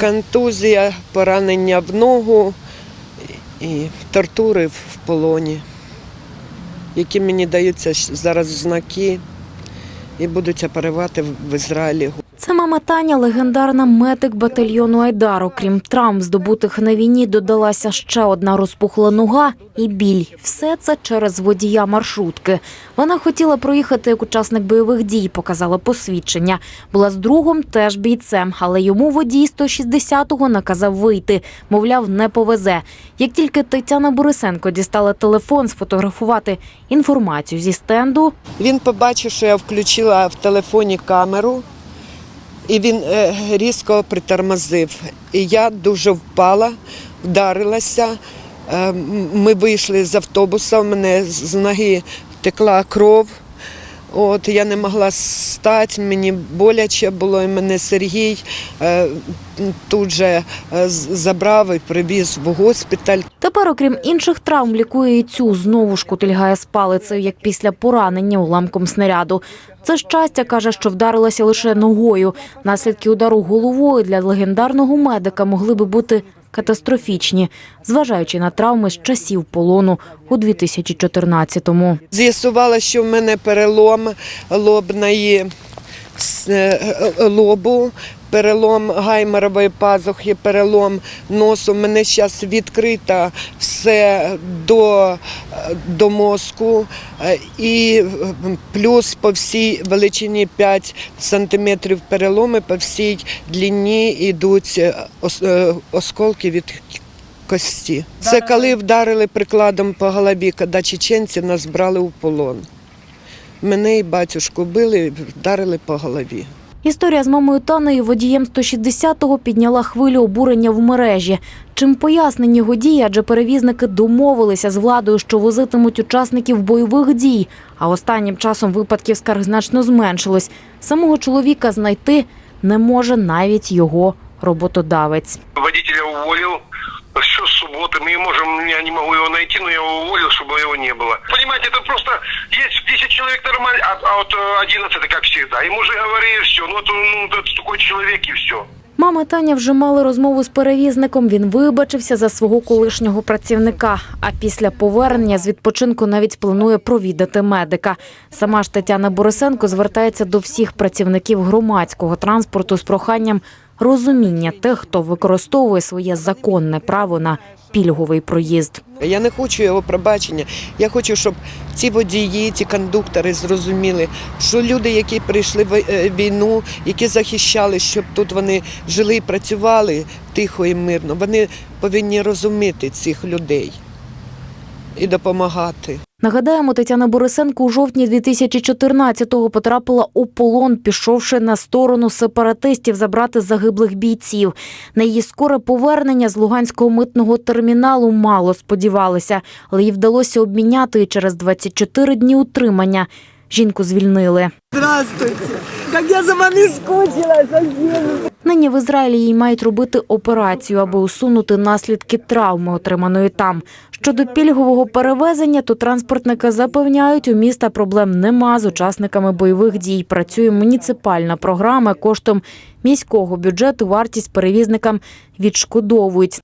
Контузія, поранення в ногу і тортури в полоні, які мені даються зараз знаки і будуть оперувати в- Ізраїлі. Мама Таня, легендарна медик батальйону Айдар. Окрім травм, здобутих на війні, додалася ще одна розпухла нога і біль. Все це через водія маршрутки. Вона хотіла проїхати як учасник бойових дій, показала посвідчення. Була з другом теж бійцем, але йому водій 160-го наказав вийти. Мовляв, не повезе. Як тільки Тетяна Борисенко дістала телефон сфотографувати інформацію зі стенду, Він побачив, що я включила в телефоні камеру, і він е, різко притормозив. І я дуже впала, вдарилася. Е, Ми вийшли з автобуса, в мене з ноги текла кров. От, я не могла стати, мені боляче було, і мене Сергій е, тут же е, забрав і привіз в госпіталь. Тепер, окрім інших травм, лікує і цю знову ж кутильгає з палицею, як після поранення уламком снаряду. Це щастя каже, що вдарилася лише ногою. Наслідки удару головою для легендарного медика могли би бути катастрофічні, зважаючи на травми з часів полону у 2014-му. З'ясувала, що в мене перелом лобної лобу, перелом гайморової пазухи, перелом носу. У мене зараз відкрито все до, е, до мозку е, і е, плюс по всій величині 5 сантиметрів переломи, по всій длині йдуть е, ос- е, осколки від кості. Це коли вдарили прикладом по голові, коли чеченці нас брали у полон. Мене і батюшку били, вдарили по голові. Історія з мамою Танею водієм 160-го підняла хвилю обурення в мережі. Чим пояснені водії, адже перевізники домовилися з владою, що возитимуть учасників бойових дій. А останнім часом випадків скарг значно зменшилось. Самого чоловіка знайти не може навіть його роботодавець. Водителя уволил. Все с субботы. Мы можем, я не могу его найти, но я его уволил, чтобы его не было. Понимаете, это просто есть 10 человек нормально, а, а вот э, 11 это как всегда. Ему же говорили все. Ну, это, ну, это такой человек и все. Мама Таня вже мали розмову з перевізником. Він вибачився за свого колишнього працівника. А після повернення з відпочинку навіть планує провідати медика. Сама ж Тетяна Борисенко звертається до всіх працівників громадського транспорту з проханням розуміння тих, хто використовує своє законне право на пільговий проїзд. Я не хочу його пробачення. Я хочу, щоб ці водії, ці кондуктори зрозуміли, що люди, які прийшли в е, війну, які захищали, щоб тут вони жили і працювали тихо і мирно, вони повинні розуміти цих людей і допомагати. Нагадаємо, Тетяна Борисенко у жовтні 2014-го потрапила у полон, пішовши на сторону сепаратистів забрати загиблих бійців. На її скоре повернення з Луганського митного терміналу мало сподівалися, але їй вдалося обміняти і через 24 дні утримання. Жінку звільнили. Здравствуйте! Як я за вами скучила! Нині в Ізраїлі їй мають робити операцію, аби усунути наслідки травми, отриманої там. Щодо пільгового перевезення, то транспортники запевняють, у міста проблем нема з учасниками бойових дій. Працює муніципальна програма коштом міського бюджету. Вартість перевізникам відшкодовують.